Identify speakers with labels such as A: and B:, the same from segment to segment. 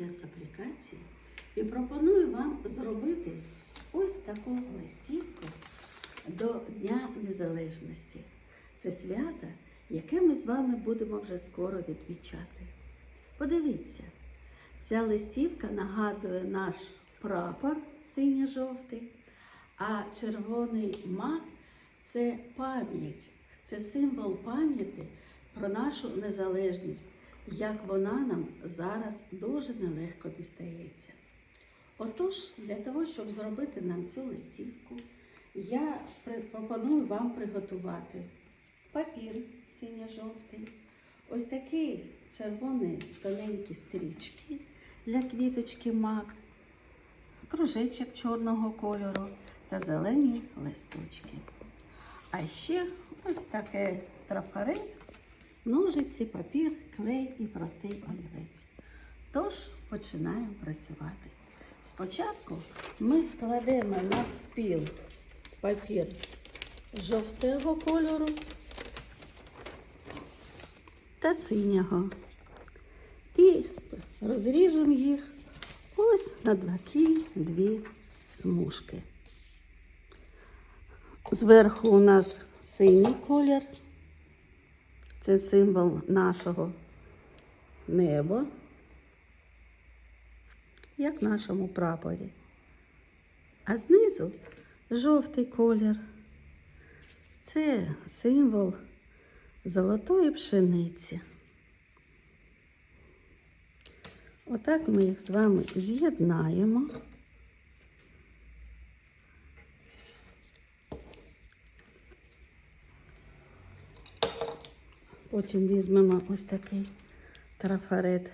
A: мультиплікації і пропоную вам зробити ось таку листівку до Дня Незалежності. Це свято, яке ми з вами будемо вже скоро відмічати. Подивіться, ця листівка нагадує наш прапор синьо-жовтий, а червоний мак це пам'ять, це символ пам'яті про нашу незалежність, як вона нам зараз дуже нелегко дістається. Отож, для того, щоб зробити нам цю листівку, я пропоную вам приготувати папір синьо-жовтий, ось такі червоні тоненькі стрічки для квіточки мак, кружечок чорного кольору та зелені листочки. А ще ось таке трафарет, ножиці, папір, клей і простий олівець. Тож починаємо працювати. Спочатку ми складемо навпіл папір жовтого кольору та синього. І розріжемо їх ось на такі дві смужки. Зверху у нас синій колір. Це символ нашого неба, як в нашому прапорі. А знизу жовтий колір. Це символ золотої пшениці. Отак ми їх з вами з'єднаємо. Потім візьмемо ось такий трафарет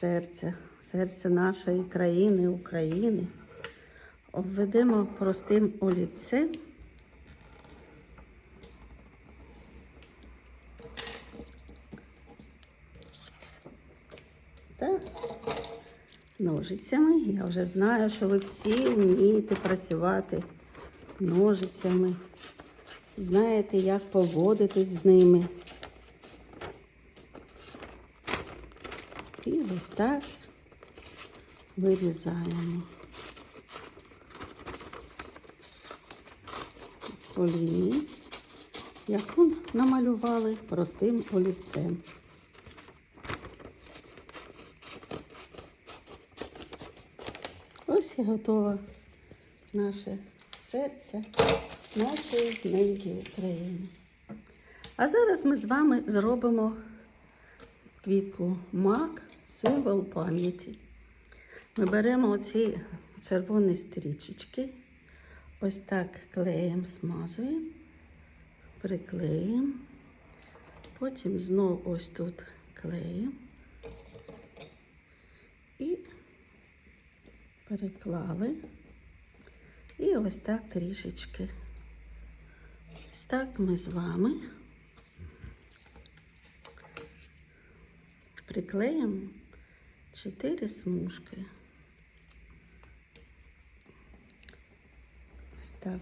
A: серця, серця нашої країни, України. Обведемо простим олівцем. Ножицями. Я вже знаю, що ви всі вмієте працювати ножицями. Знаєте, як поводитись з ними. І ось так вирізаємо. По лінії, яку намалювали простим олівцем. Ось і готове наше серце нашої неньки України. А зараз ми з вами зробимо квітку мак, символ пам'яті. Ми беремо оці червоні стрічечки, ось так клеєм смазуємо, приклеїмо, потім знову ось тут клеїмо і переклали. І ось так трішечки. Ось так ми з вами приклеїмо чотири смужки. Ось так.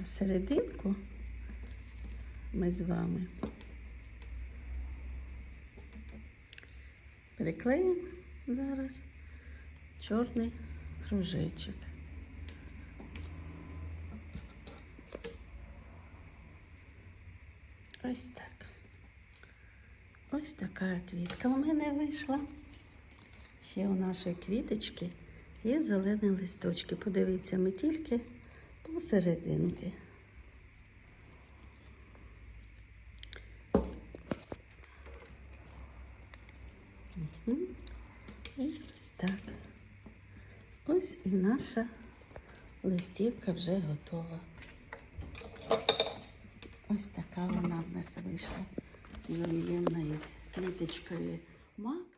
A: А серединку ми з вами приклеїмо зараз чорний кружечок. Ось так. Ось така квітка у мене вийшла. Ще у нашої квіточки є зелені листочки. Подивіться, ми тільки Мгм. І ось так. Ось і наша листівка вже готова. Ось така вона в нас вийшла з об'ємною квіточкою маку.